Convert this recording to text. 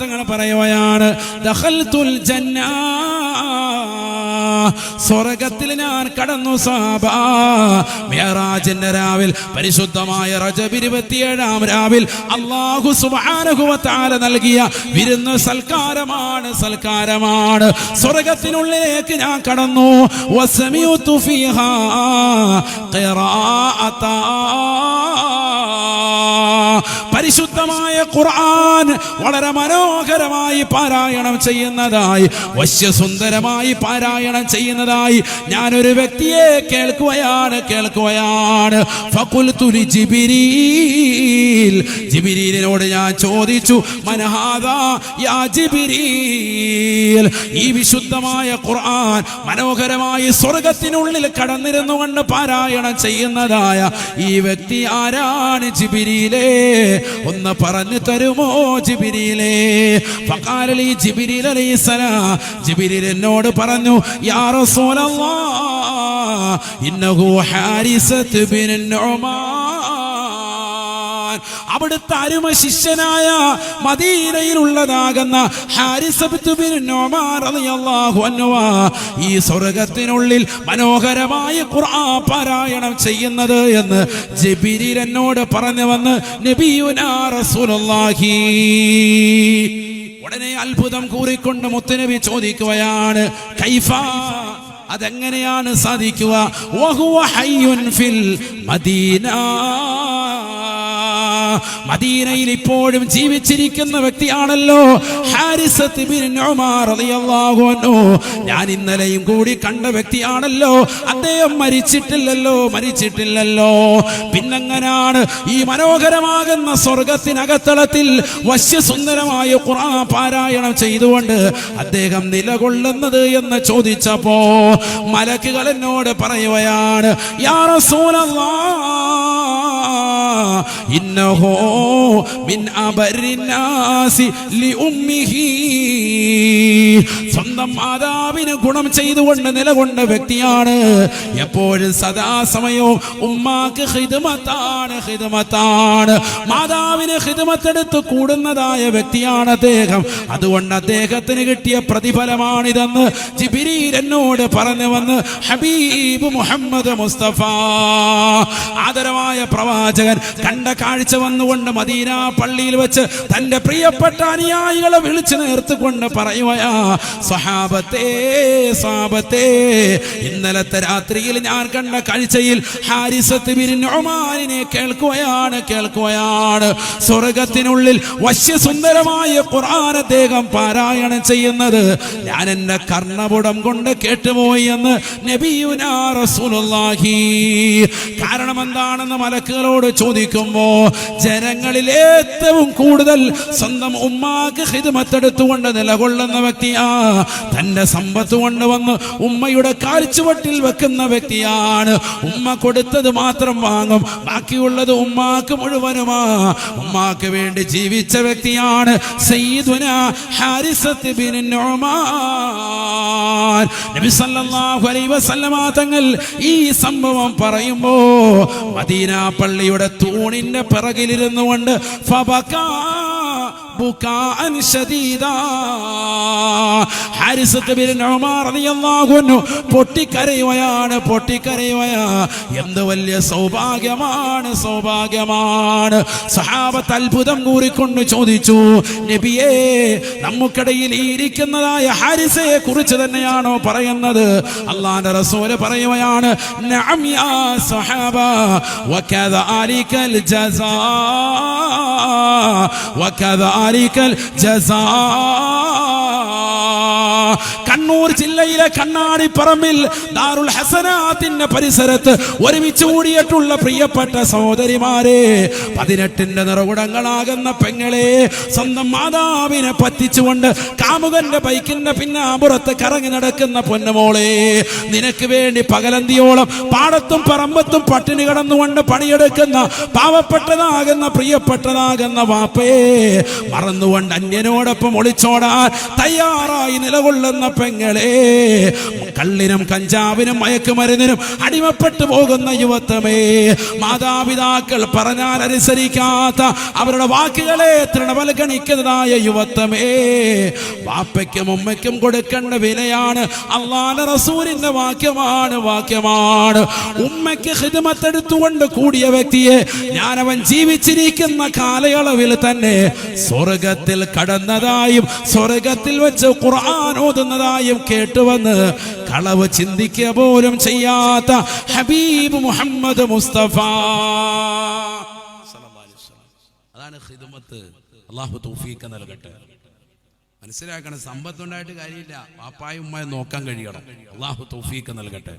തങ്ങൾ പറയുകയാണ് സ്വർഗത്തിൽ ഞാൻ കടന്നു സാബാജിന്റെ രാവിൽ പരിശുദ്ധമായ റജബ് ഇരുപത്തിയേഴാം രാവിൽ വ തആല നൽകിയ വിരുന്ന് സൽക്കാരമാണ് സൽക്കാരമാണ്. സ്വർഗത്തിനുള്ളിലേക്ക് ഞാൻ കടന്നു. വസമിഉതു ഫീഹാ ഖിറാഅത്താ പരിശുദ്ധമായ ഖുർആൻ വളരെ മനോഹരമായി പാരായണം ചെയ്യുന്നതായി വശ്യസുന്ദരമായി പാരായണം ചെയ്യുന്നതായി ഞാനൊരു വ്യക്തിയെ കേൾക്കുകയാണ് കേൾക്കുകയാണ്. ജിബിരിയിലോട് ഞാൻ ചോദിച്ചു യാ ഈ വിശുദ്ധമായ ഖുർആൻ മനോഹരമായി സ്വർഗത്തിനുള്ളിൽ കടന്നിരുന്നു കൊണ്ട് പാരായണം ചെയ്യുന്നതായ ഈ വ്യക്തി ആരാണ് ജിബിരിയിലേ ഒന്ന് പറഞ്ഞു തരുമോ ജിബിരിയിലേ? പകാലി ജിബിരിൽ അലൈഹിസ്സലാം. ജിബിരിൽ എന്നോട് പറഞ്ഞു യാ റസൂലല്ലാഹ് ഇന്നഹു ഹാരിസത്ത് ബിൻ നുഅമാൻ അവിടുത്തെ അരുമ ശിഷ്യനായ മദീനയിലുള്ളതാകുന്ന ഈ സ്വർഗത്തിനുള്ളിൽ മനോഹരമായ ഖുർആൻ പാരായണം ചെയ്യുന്നത് എന്ന് ജിബ്രീൽ എന്നോട് പറഞ്ഞു വന്ന് നബിയുനാ റസൂലുള്ളാഹി. ഉടനെ അത്ഭുതം കൂറിക്കൊണ്ട് മുത്തുനബി ചോദിക്കുകയാണ് കൈഫ അതെങ്ങനെയാണ് സാധിക്കുക? ഫിൽ മദീന. മദീനയിൽ ഇപ്പോഴും ജീവിച്ചിരിക്കുന്ന വ്യക്തിയാണല്ലോ. ഞാൻ ഇന്നലെയും കൂടി കണ്ട വ്യക്തിയാണല്ലോ. അദ്ദേഹം മരിച്ചിട്ടില്ലല്ലോ മരിച്ചിട്ടില്ലല്ലോ. പിന്നെങ്ങനാണ് ഈ മനോഹരമാകുന്ന സ്വർഗത്തിനകത്തളത്തിൽ വശ്യസുന്ദരമായ ഖുർആൻ പാരായണം ചെയ്തുകൊണ്ട് അദ്ദേഹം നിലകൊള്ളുന്നത് എന്ന് ചോദിച്ചപ്പോ മലക്കുകൾ എന്നോട് പറയുകയാണ് യാ സ്വന്തം മാതാവിന് ഗുണം ചെയ്തുകൊണ്ട് നിലകൊണ്ട വ്യക്തിയാണ്. എപ്പോഴും സദാസമയവും ഉമ്മാക്ക് ഹിതമത്താണ് ഹിതമത്താണ് മാതാവിന് ഹിതമത്തെടുത്ത് കൂടുന്നതായ വ്യക്തിയാണ് അദ്ദേഹം. അതുകൊണ്ട് അദ്ദേഹത്തിന് കിട്ടിയ പ്രതിഫലമാണിതെന്ന് ജിബിരീൽ എന്നോട് പറഞ്ഞു വന്ന് ഹബീബ് മുഹമ്മദ് മുസ്തഫ. ആദരവായ പ്രവാചകൻ കണ്ട കാഴ്ച വന്നുകൊണ്ട് മദീന പള്ളിയിൽ വെച്ച് തന്റെ പ്രിയപ്പെട്ട അനുയായികളെ വിളിച്ചു നേർത്തുകൊണ്ട് പറയുകയാ സഹാബത്തേ സ്വാബത്തേ ഇന്നലത്തെ രാത്രിയിൽ ഞാൻ കണ്ട കാഴ്ചയിൽ ഹാരിസത്ത് ബിൻ ഉമാനിനെ കേൾക്കുകയാണ് കേൾക്കുകയാണ്. സ്വർഗത്തിനുള്ളിൽ വശ്യസുന്ദരമായ ഖുർആൻ അദ്ദേഹം പാരായണം ചെയ്യുന്നത്. ഞാൻ എന്റെ കർണപുടം കൊണ്ട് കേട്ടുപോയി എന്ന് നബിയുനാ റസൂലുള്ളാഹി. കാരണം എന്താണെന്ന് മലക്കുകളോട് ചോദിക്കുമ്പോ ജനങ്ങളിൽ ഏറ്റവും കൂടുതൽ സ്വന്തം ഉമ്മാക്ക് ഹിതമത്തെടുത്തുകൊണ്ട് നിലകൊള്ളുന്ന വ്യക്തിയാ. തന്റെ സമ്പത്ത് കൊണ്ട് വന്ന് ഉമ്മയുടെ കാൽച്ചുവട്ടിൽ വെക്കുന്ന വ്യക്തിയാണ്. ഉമ്മ കൊടുത്തത് മാത്രം വാങ്ങും ബാക്കിയുള്ളത് ഉമ്മാക്ക് മുഴുവനുമാ. ഉമ്മാക്ക് വേണ്ടി ജീവിച്ച വ്യക്തിയാണ് നബി സല്ലല്ലാഹു അലൈഹി വസല്ലമ തങ്ങൾ ഈ സംഭവം പറയുമ്പോ മദീന പള്ളിയുടെ തൂണിന്റെ പിറകിലിരുന്നു കൊണ്ട് ഫബകാ പൊട്ടിക്കരയുകയാണ് പൊട്ടിക്കരയുകയാ എന്ത് വലിയ സൗഭാഗ്യമാണ് സൗഭാഗ്യമാണ്. സഹാബത്ത് അത്ഭുതം കൂറിക്കൊണ്ട് ചോദിച്ചു നബിയേ നമുക്കിടയിൽ ഇരിക്കുന്നതായ ഹാരിസയെ കുറിച്ച് തന്നെയാണോ പറയുന്നത്? അള്ളാന്റെ റസൂൽ പറയുകയാണ് നഅം യാ സഹാബ വകദാലികൽ ജസാ. വകദാലികൽ ജസാ കണ്ണൂർ ജില്ലയിലെ കണ്ണാടിപ്പറമ്പിൽ ദാറുൽ ഹസനാത്തിന്റെ പരിസരത്ത് ഒരുമിച്ച് കൂടിയിട്ടുള്ള പ്രിയപ്പെട്ട സഹോദരിമാരെ പതിനെട്ടിന്റെ നിറകുടങ്ങളാകുന്ന പെങ്ങളെ സ്വന്തം മാതാവിനെ പറ്റിച്ചുകൊണ്ട് കാമുകന്റെ ബൈക്കിന്റെ പിന്നാമ്പുറത്ത് കറങ്ങി നടക്കുന്ന പൊന്നുമോളെ നിനക്ക് വേണ്ടി പകലന്തിയോളം പാടത്തും പറമ്പത്തും പട്ടിണി കിടന്നുകൊണ്ട് പണിയെടുക്കുന്ന പാവപ്പെട്ടതാകുന്ന പ്രിയപ്പെട്ടതാകുന്ന വാപ്പയെ മറന്നുകൊണ്ട് അന്യനോടൊപ്പം ഒളിച്ചോടാൻ തയ്യാറായി നിലകൊള്ളുന്ന പെങ്ങളെ കള്ളിനും കഞ്ചാവിനും മയക്കുമരുന്നിനും അടിമപ്പെട്ടു പോകുന്ന യുവത്വമേ. മാതാപിതാക്കൾ പറഞ്ഞാൽ അനുസരിക്കാത്ത അവരുടെ വാക്കുകളെ തൃണവൽഗണിക്കുന്നതായ യുവത്വമേ. വാപ്പയ്ക്കും ഉമ്മയ്ക്കും കൊടുക്കേണ്ട വിലയാണ് അള്ളാന റസൂലിന്റെ വാക്യമാണ് വാക്യമാണ്. ഉമ്മയ്ക്ക് ഹിതമത്തെടുത്തുകൊണ്ട് കൂടിയ വ്യക്തിയെ ഞാനവൻ ജീവിച്ചിരിക്കുന്ന കാലയളവിൽ തന്നെ സ്വർഗത്തിൽ കടന്നതായും സ്വർഗത്തിൽ വെച്ച് ഖുർആൻ ഓതുന്നതായും കേട്ടുവന്ന് കളവ് ചിന്തിക്കുക പോലും ചെയ്യാത്ത ഹബീബ് മുഹമ്മദ് മുസ്തഫ. അതാണ് അള്ളാഹു തൗഫീഖ് നൽകട്ടെ. മനസ്സിലാക്കണം സമ്പത്തുണ്ടായിട്ട് കാര്യമില്ല. പാപ്പായും ഉമ്മയും നോക്കാൻ കഴിയണം. അള്ളാഹു തൗഫീഖ് നൽകട്ടെ.